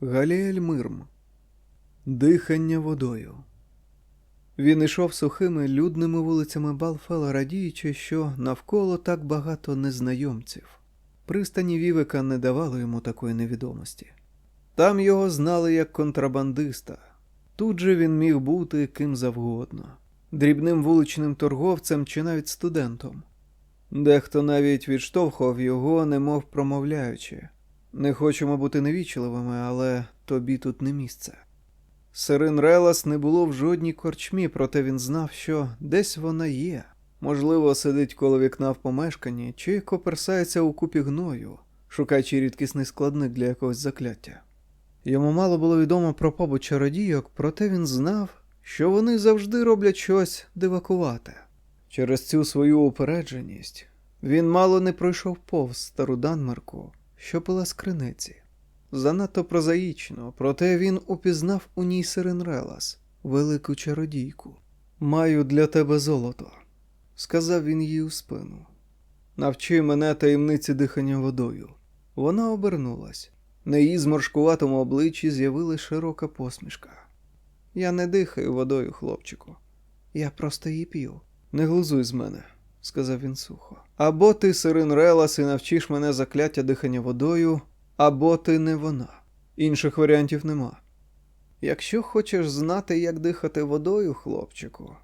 Галіель Мирм. Дихання водою. Він ішов сухими людними вулицями Балфела, радіючи, що навколо так багато незнайомців. Пристані Вівека не давали йому такої невідомості. Там його знали як контрабандиста. Тут же він міг бути ким завгодно, дрібним вуличним торговцем чи навіть студентом. Дехто навіть відштовхував його, немов промовляючи. Не хочемо бути невічливими, але тобі тут не місце. Сирин Релас не було в жодній корчмі, проте він знав, що десь вона є. Можливо, сидить коло вікна в помешканні чи коперсається у купі гною, шукаючи рідкісний складник для якогось закляття. Йому мало було відомо про побут чародійок, проте він знав, що вони завжди роблять щось дивакувате. Через цю свою упередженість він мало не пройшов повз стару Данмарку, що пила з криниці. Занадто прозаїчно, проте він упізнав у ній Сиренрелас, велику чародійку. Маю для тебе золото, сказав він їй у спину. Навчи мене таємниці дихання водою. Вона обернулась. На її зморшкуватому обличчі з'явилась широка посмішка. Я не дихаю водою, хлопчику. Я просто її п'ю. Не глузуй з мене, сказав він сухо. Або ти Сирин Релас і навчиш мене закляття дихання водою, або ти не вона. Інших варіантів нема. Якщо хочеш знати, як дихати водою, хлопчику,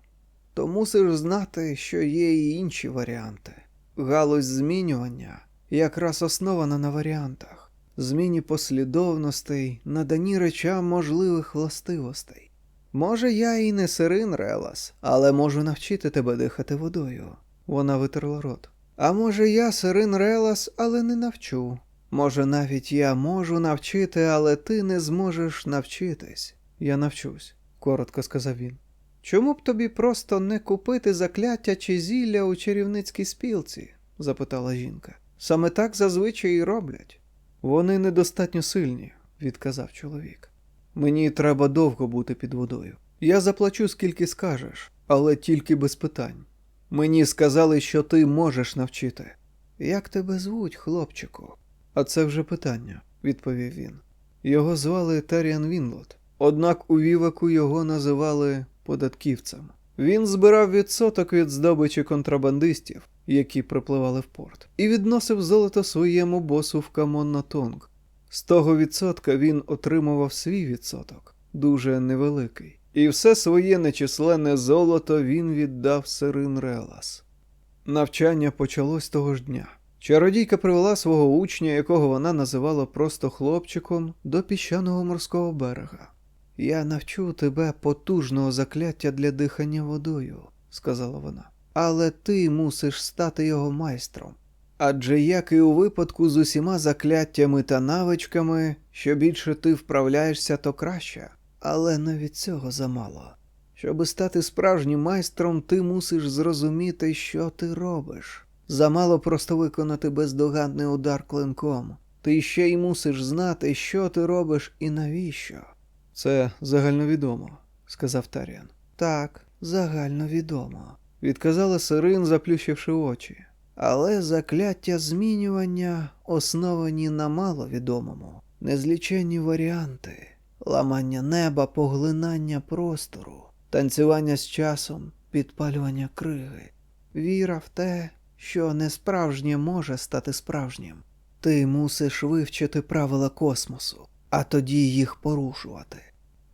то мусиш знати, що є і інші варіанти. Галузь змінювання якраз основана на варіантах, зміні послідовностей, наданні речам можливих властивостей. Може, я і не сирин Релас, але можу навчити тебе дихати водою. Вона витерла рот. А може, я сирин Релас, але не навчу. Може, навіть я можу навчити, але ти не зможеш навчитись. Я навчусь, коротко сказав він. Чому б тобі просто не купити закляття чи зілля у чарівницькій спілці? запитала жінка. Саме так зазвичай і роблять. Вони недостатньо сильні, відказав чоловік. Мені треба довго бути під водою. Я заплачу, скільки скажеш, але тільки без питань. Мені сказали, що ти можеш навчити. Як тебе звуть, хлопчику? А це вже питання, відповів він. Його звали Теріан Вінлот, однак у Віваку його називали податківцем. Він збирав відсоток від здобичі контрабандистів, які припливали в порт, і відносив золото своєму босу в Камоннатонг. З того відсотка він отримував свій відсоток, дуже невеликий, і все своє нечисленне золото він віддав Сирин Релас. Навчання почалось того ж дня. Чародійка привела свого учня, якого вона називала просто хлопчиком, до піщаного морського берега. Я навчу тебе потужного закляття для дихання водою, сказала вона. Але ти мусиш стати його майстром. Адже як і у випадку з усіма закляттями та навичками, що більше ти вправляєшся, то краще. Але навіть цього замало. Щоби стати справжнім майстром, ти мусиш зрозуміти, що ти робиш. Замало просто виконати бездоганний удар клинком. Ти ще й мусиш знати, що ти робиш і навіщо. Це загальновідомо, сказав Таріан. Так, загальновідомо, відказала Сирин, заплющивши очі. Але закляття змінювання основані на маловідомому, незліченні варіанти, ламання неба, поглинання простору, танцювання з часом, підпалювання криги, віра в те, що несправжнє може стати справжнім. Ти мусиш вивчити правила космосу, а тоді їх порушувати.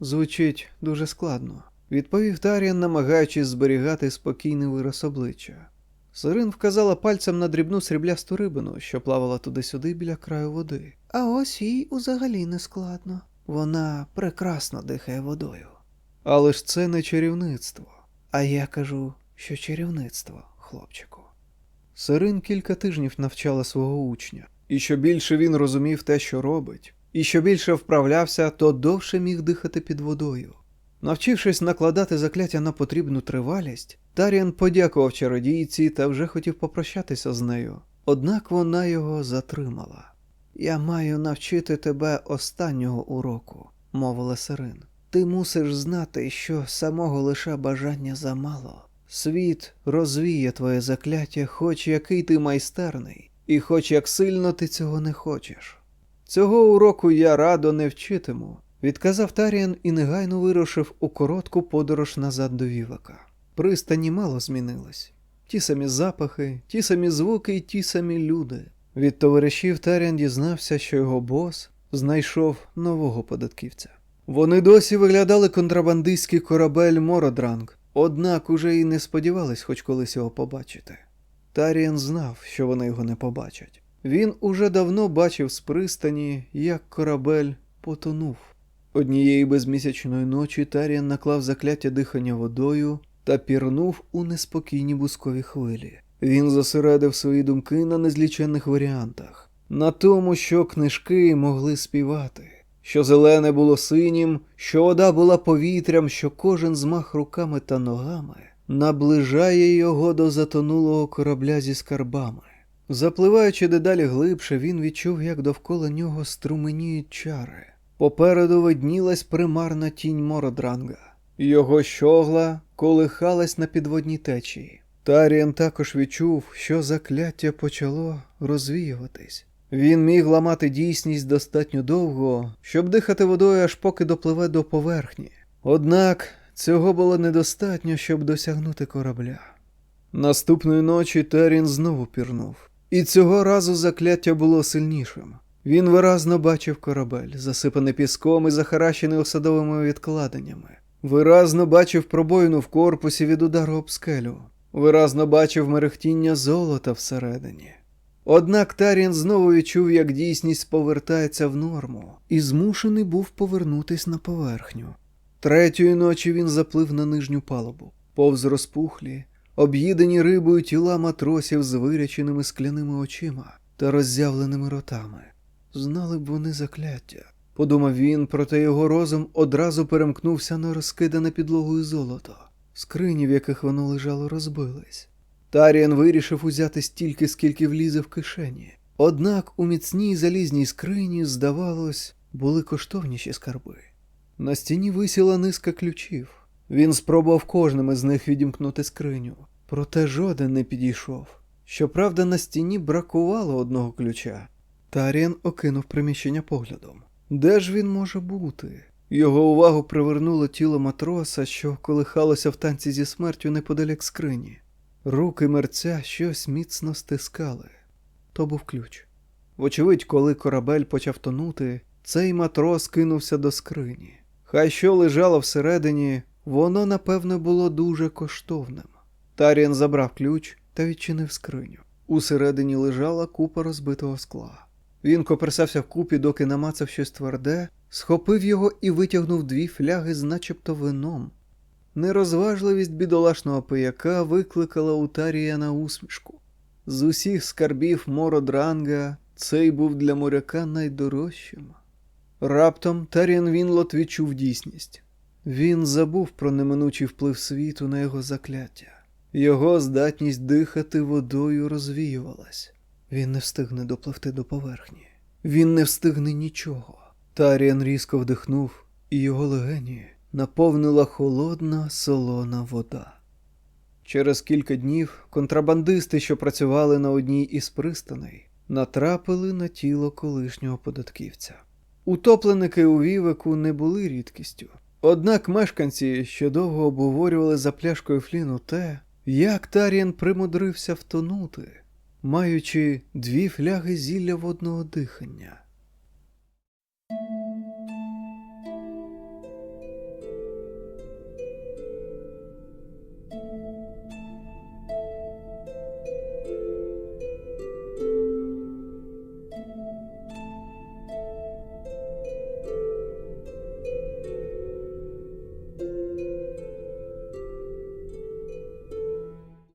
Звучить дуже складно, відповів Таріан, намагаючись зберігати спокійний вираз обличчя. Сирин вказала пальцем на дрібну сріблясту рибину, що плавала туди-сюди біля краю води. А ось їй узагалі не складно. Вона прекрасно дихає водою. Але ж це не чарівництво. А я кажу, що чарівництво, хлопчику. Сирин кілька тижнів навчала свого учня, і що більше він розумів те, що робить, і що більше вправлявся, то довше міг дихати під водою. Навчившись накладати закляття на потрібну тривалість, Таріан подякував чародійці та вже хотів попрощатися з нею. Однак вона його затримала. Я маю навчити тебе останнього уроку, мовила Сирин. Ти мусиш знати, що самого лише бажання замало. Світ розвіє твоє закляття, хоч який ти майстерний, і хоч як сильно ти цього не хочеш. Цього уроку я радо не вчитиму, відказав Таріан і негайно вирушив у коротку подорож назад до Вівака. Пристані мало змінилось. Ті самі запахи, ті самі звуки і ті самі люди. Від товаришів Таріан дізнався, що його бос знайшов нового податківця. Вони досі виглядали контрабандистський корабель Мородранг, однак уже і не сподівались хоч колись його побачити. Таріан знав, що вони його не побачать. Він уже давно бачив з пристані, як корабель потонув. Однієї безмісячної ночі Таріан наклав закляття дихання водою та пірнув у неспокійні бускові хвилі. Він зосередив свої думки на незліченних варіантах, на тому, що книжки могли співати, що зелене було синім, що вода була повітрям, що кожен змах руками та ногами наближає його до затонулого корабля зі скарбами. Запливаючи дедалі глибше, він відчув, як довкола нього струменіють чари. Попереду виднілась примарна тінь Мородранга. Його щогла колихалась на підводній течії. Таріан також відчув, що закляття почало розвіюватись. Він міг ламати дійсність достатньо довго, щоб дихати водою, аж поки допливе до поверхні. Однак цього було недостатньо, щоб досягнути корабля. Наступної ночі Терін знову пірнув, і цього разу закляття було сильнішим. Він виразно бачив корабель, засипаний піском і захаращений осадовими відкладеннями. Виразно бачив пробоїну в корпусі від удару об скелю. Виразно бачив мерехтіння золота всередині. Однак Тарін знову відчув, як дійсність повертається в норму, і змушений був повернутись на поверхню. Третьої ночі він заплив на нижню палубу, повз розпухлі, об'їдені рибою тіла матросів з виряченими скляними очима та роззявленими ротами. Знали б вони закляття. Подумав він, проте його розум одразу перемкнувся на розкидане підлогою золото. Скрині, в яких воно лежало, розбились. Таріан вирішив узяти стільки, скільки влізе в кишені. Однак у міцній залізній скрині, здавалось, були коштовніші скарби. На стіні висіла низка ключів. Він спробував кожним із них відімкнути скриню, проте жоден не підійшов. Щоправда, на стіні бракувало одного ключа. Таріан окинув приміщення поглядом. Де ж він може бути? Його увагу привернуло тіло матроса, що колихалося в танці зі смертю неподалік скрині. Руки мерця щось міцно стискали. То був ключ. Вочевидь, коли корабель почав тонути, цей матрос кинувся до скрині. Хай що лежало всередині, воно, напевне, було дуже коштовним. Таріан забрав ключ та відчинив скриню. Усередині лежала купа розбитого скла. Він коперсався вкупі, доки намацав щось тверде, схопив його і витягнув дві фляги з начебто вином. Нерозважливість бідолашного пияка викликала у Таріана усмішку. З усіх скарбів Мородранга цей був для моряка найдорожчим. Раптом Таріан Вінлот відчув дійсність. Він забув про неминучий вплив світу на його закляття. Його здатність дихати водою розвіювалась. Він не встигне допливти до поверхні. Він не встигне нічого. Таріан різко вдихнув, і його легені наповнила холодна солона вода. Через кілька днів контрабандисти, що працювали на одній із пристаней, натрапили на тіло колишнього податківця. Утопленики у вівику не були рідкістю. Однак мешканці ще довго обговорювали за пляшкою фліну те, як Таріан примудрився втонути, маючи дві фляги зілля водного дихання. Thank you.